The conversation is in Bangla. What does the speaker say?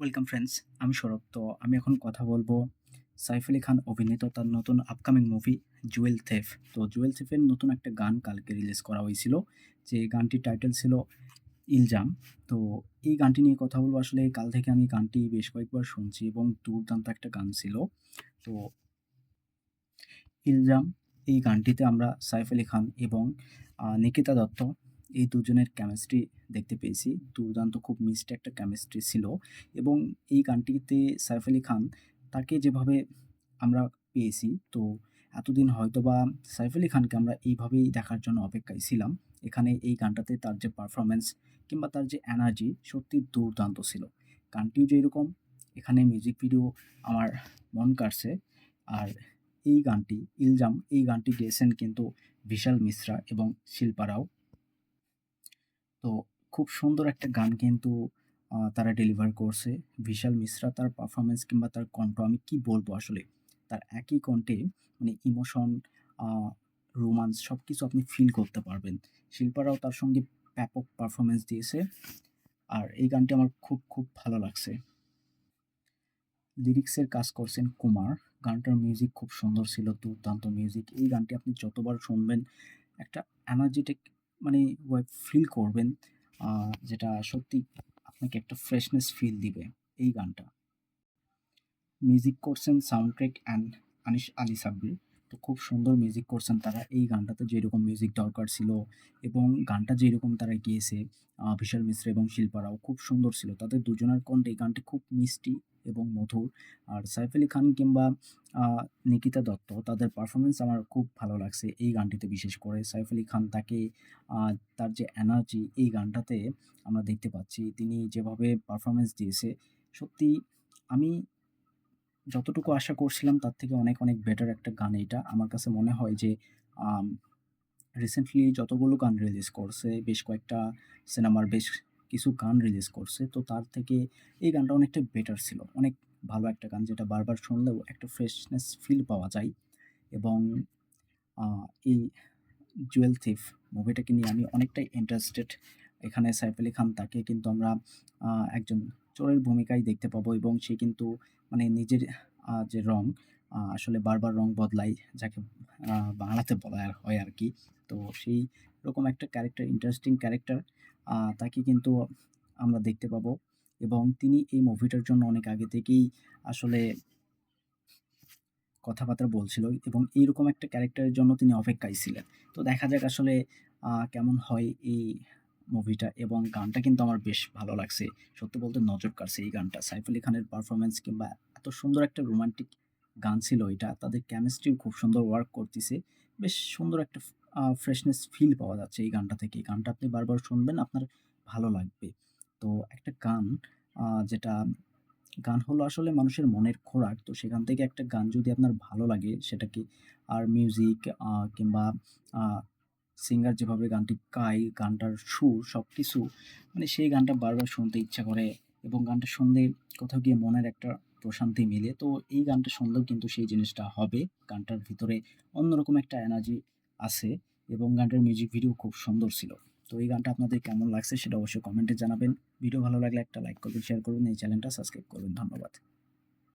ওয়েলকাম ফ্রেন্ডস আমি সৌরভ তো আমি এখন কথা বলব সাইফ আলি খান অভিনীত তার নতুন আপকামিং মুভি জুয়েল থেফ তো জুয়েল থেফের নতুন একটা গান কালকে রিলিজ করা হয়েছিল, যে গানটির টাইটেল ছিল ইলজাম তো এই গানটি নিয়ে কথা বলব। আসলে কাল থেকে আমি গানটি বেশ কয়েকবার শুনছি এবং দুর্দান্ত একটা গান ছিল। তো ইলজাম এই গানটিতে আমরা সাইফ আলি খান এবং নিকিতা দত্ত এই দুজনের কেমিস্ট্রি দেখতে পেয়েছি। দুর্দান্ত, খুব মিষ্টি একটা কেমিস্ট্রি ছিল এবং এই গানটিতে সাইফ আলি খান তাকে যেভাবে আমরা পেয়েছি, তো এতদিন হয়তোবা সাইফ আলি খানকে আমরা এইভাবেই দেখার জন্য অপেক্ষায় ছিলাম। এখানে এই গানটাতে তার যে পারফরমেন্স কিংবা তার যে এনার্জি সত্যি দুর্দান্ত ছিল। গানটিও যেরকম, এখানে মিউজিক ভিডিও আমার মন কাটছে আর এই গানটি, ইলজাম, এই গানটি গেয়েছেন কিন্তু বিশাল মিশ্রা এবং শিল্পা রাও। তো খুব সুন্দর একটা গান কিন্তু তারা ডেলিভার করছে। বিশাল মিশ্রা তার পারফরমেন্স কিংবা তার কণ্ঠ আমি কি বলব আসলে? তার একই কণ্ঠে মানে ইমোশন রোমান্স সব কিছু আপনি ফিল করতে পারবেন। শিল্পারাও তার সঙ্গে ব্যাপক পারফরমেন্স দিয়েছে। আর এই গানটি আমার খুব খুব ভালো লাগছে। লিরিক্সের কাজ করছেন কুমার। গানটার মিউজিক খুব সুন্দর ছিল, দুর্দান্ত মিউজিক এই গানটি আপনি যতবার শুনবেন, একটা এনার্জেটিক মানে ফিল করবেন যেটা সত্যি আপনাকে একটা ফ্রেশনেস ফিল দিবে এই গানটা। মিউজিক করছেন sound track and Anis Ali Sabbir. তো খুব সুন্দর মিউজিক করছেন তারা। এই গানটাতে যেরকম মিউজিক দরকার ছিল এবং গানটা যেরকম তারা গিয়েছে বিশাল মিশ্র এবং শিল্পারাও খুব সুন্দর ছিল। তাদের দুজনের কণ্ঠে এই গানটি খুব মিষ্টি এবং মধুর। আর সাইফ আলী খান কিংবা নিকিতা দত্ত, তাদের পারফরমেন্স আমার খুব ভালো লাগছে এই গানটিতে বিশেষ করে। সাইফ আলী খান তাকে তার যে এনার্জি এই গানটাতে আমরা দেখতে পাচ্ছি। তিনি যেভাবে পারফরমেন্স দিয়েছে, সত্যি আমি যতটুকু আশা করছিলাম, তার থেকে অনেক অনেক বেটার একটা গান এটা আমার কাছে মনে হয় যে রিসেন্টলি যতগুলো গান রিলিজ করছে, বেশ কয়েকটা সিনেমার বেশ কিছু গান রিলিজ করছে, তো তার থেকে এই গানটা অনেকটা বেটার ছিল। অনেক ভালো একটা গান যেটা বারবার শুনলেও একটা ফ্রেশনেস ফিল পাওয়া যায়। এবং এই জুয়েল থিফ মুভিটাকে নিয়ে আমি অনেকটাই ইন্টারেস্টেড এখানে সাইফ আলী খান তাকে কিন্তু আমরা একজন চোরের ভূমিকায় দেখতে পাবো এবং সে কিন্তু মানে নিজের যে রং আসলে বারবার রং বদলায়, যাকে বাংলাতে বলা হয় আর কি। তো সেই রকম একটা ক্যারেক্টার ইন্টারেস্টিং ক্যারেক্টার তাকে কিন্তু আমরা দেখতে পাবো এবং তিনি এই মুভিটার জন্য অনেক আগে থেকেই আসলে কথাবার্তা বলছিল এবং এইরকম একটা ক্যারেক্টারের জন্য তিনি অপেক্ষায় ছিলেন। তো দেখা যাক আসলে কেমন হয় এই মুভিটা এবং গানটা কিন্তু আমার বেশ ভালো লাগছে। সত্যি বলতে নজর কাড়ছে এই গানটা। সাইফ আলী খানের পারফরমেন্স কিংবা এত সুন্দর একটা রোমান্টিক গান ছিল এটা, তাদের কেমিস্ট্রি খুব সুন্দর ওয়ার্ক করতেছে। বেশ সুন্দর একটা ফ্রেশনেস ফিল পাওয়া যাচ্ছে এই গানটা থেকে। গানটা আপনি বারবার শুনবেন, আপনার ভালো লাগবে। তো একটা গান যেটা, গান হলো আসলে মানুষের মনের খোরাক। তো সেখান থেকে একটা গান যদি আপনার ভালো লাগে সেটাকে, আর মিউজিক কিংবা সিঙ্গার যেভাবে গানটি গায়, গানটার সুর সবকিছু মানে সেই গানটা বারবার শুনতে ইচ্ছা করে এবং গানটা শুনলে কোথাও গিয়ে মনের একটা প্রশান্তি মিলে। তো এই গানটা শুনলেও কিন্তু সেই জিনিসটা হবে। গানটার ভিতরে অন্যরকম একটা এনার্জি আছে এবং গানটার মিউজিক ভিডিও খুব সুন্দর ছিল। তো এই গানটা আপনাদের কেমন লাগছে সেটা অবশ্যই কমেন্টে জানাবেন। ভিডিও ভালো লাগলে একটা লাইক করবেন, শেয়ার করবেন, এই চ্যানেলটা সাবস্ক্রাইব করবেন। ধন্যবাদ।